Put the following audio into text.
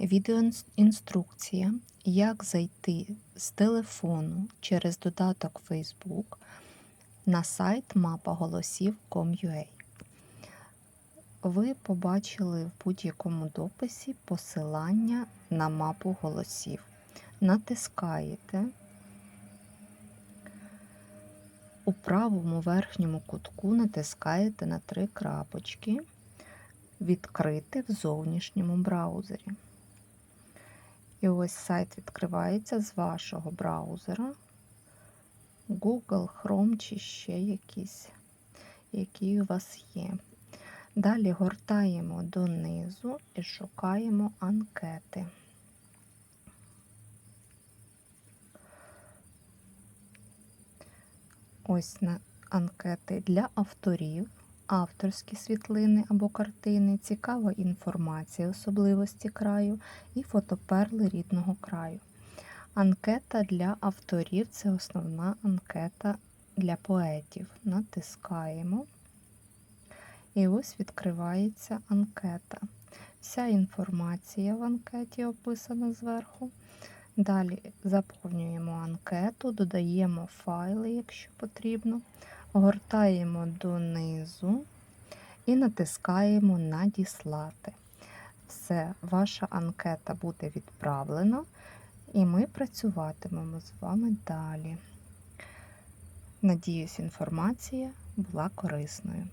Відеоінструкція, як зайти з телефону через додаток Facebook на сайт мапаголосів.com.ua. Ви побачили в будь-якому дописі посилання на мапу голосів. Натискаєте у правому верхньому кутку натискаєте на три крапочки Відкрити в зовнішньому браузері. І ось сайт відкривається з вашого браузера. Google, Chrome чи ще якийсь, який у вас є. Далі гортаємо донизу і шукаємо анкети. Ось на анкети для авторів, авторські світлини або картини, цікава інформація, особливості краю і фотоперли рідного краю. Анкета для авторів це основна анкета для поетів. Натискаємо. І ось відкривається анкета. Вся інформація в анкеті описана зверху. Далі заповнюємо анкету, додаємо файли, якщо потрібно, гортаємо донизу і натискаємо Надіслати. Все, ваша анкета буде відправлена, і ми працюватимемо з вами далі. Надіюсь, інформація була корисною.